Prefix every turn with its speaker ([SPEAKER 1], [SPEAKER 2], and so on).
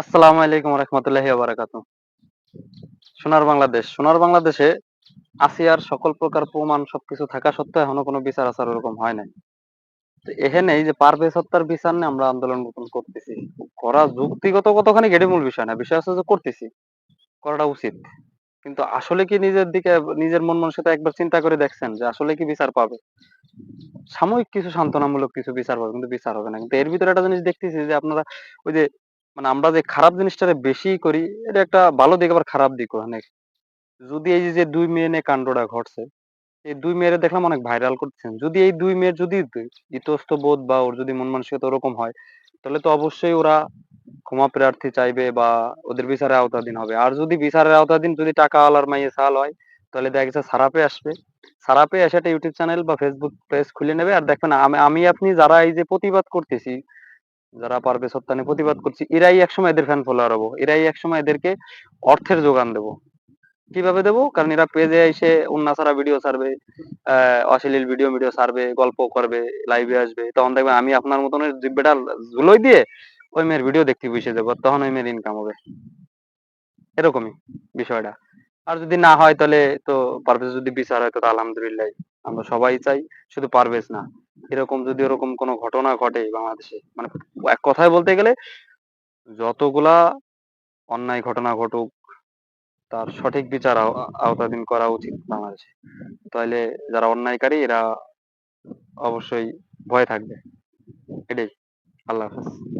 [SPEAKER 1] আসসালামু আলাইকুম রহমতুল্লাহি বারাকাত সোনার বাংলাদেশ। সোনার বাংলাদেশে আসিয়ার সকল প্রকার প্রমাণ সবকিছু থাকা সত্ত্বেও এখনও কোনো বিচার আচার ওরকম হয় নাই। তো এখানে এই যে পারভেজ হত্যার বিচার নিয়ে আমরা আন্দোলন করতেছি। করা যুক্তিগত কতখানি মূল বিষয় না, বিষয় হচ্ছে যে করতেছি। করাটা উচিত। কিন্তু আসলে কি নিজের দিকে, নিজের মন মানসিকতা একবার চিন্তা করে দেখছেন যে আসলে কি বিচার পাবে? সাময়িক কিছু সান্ত্বনামূলক কিছু বিচার পাবে, কিন্তু বিচার হবে না। কিন্তু এর ভিতরে একটা জিনিস দেখতেছি যে আপনারা ওই যে মানে আমরা যে খারাপ জিনিসটারে বেশি করি, এটা একটা ভালো দিক, আবার খারাপ দিক অনেক। যদি এই যে দুই মেয়ে নিয়ে কাণ্ডটা ঘটছে, এই দুই মেয়েরে দেখলাম অনেক ভাইরাল করতেছেন। যদি এই দুই মেয়ের যদি ইতস্ত বোধ বা ওর যদি মন মানসিকতা ওরকম হয়, তাহলে তো অবশ্যই ওরা ক্ষমা প্রার্থী চাইবে বা ওদের বিচারের আওতাধীন হবে। আর যদি বিচারের আওতাধীন যদি টাকা আলার মাইয়ে সাল হয়, তাহলে দেখা গেছে সারাপে আসবে। সারাপে এসে একটা ইউটিউব চ্যানেল বা ফেসবুক পেজ খুলে নেবে। আর দেখবেন আমি আপনি যারা এই যে প্রতিবাদ করতেছি যারা পারবে সত্তা নিয়ে প্রতিবাদ করছি, এরাই একসময় এদের ফ্যান ফলোয়ার হব, এরাই একসময় এদেরকে অর্থের যোগান দেবো। কীভাবে দেবো? কারণ এরা পেজে এসে অন্য ছাড়া ভিডিও ছাড়বে অশ্লীল ভিডিও ভিডিও ছাড়বে, গল্প করবে লাইভে আসবে, তখন দেখবেন আমি আপনার মতন জিব্বেটা ঝুলোই দিয়ে ওই মেয়ের ভিডিও দেখতে বসে যাব, তখন ওই মেয়ের ইনকাম হবে। এরকমই বিষয়টা। আর যদি না হয় তাহলে তো পারভেজ যদি বিচার হয় তো আলহামদুলিল্লাহ, আমরা সবাই চাই শুধু পারভেজ না। এরকম যদি ওরকম কোনো ঘটনা ঘটে বাংলাদেশে মানে এক কথায় বলতে গেলে যতগুলা অন্যায় ঘটনা ঘটুক, তার সঠিক বিচার আও- আওতাধীন করা উচিত বাংলাদেশে। তাহলে যারা অন্যায়কারী, এরা অবশ্যই ভয় থাকবে। এটাই। আল্লাহ হাফেজ।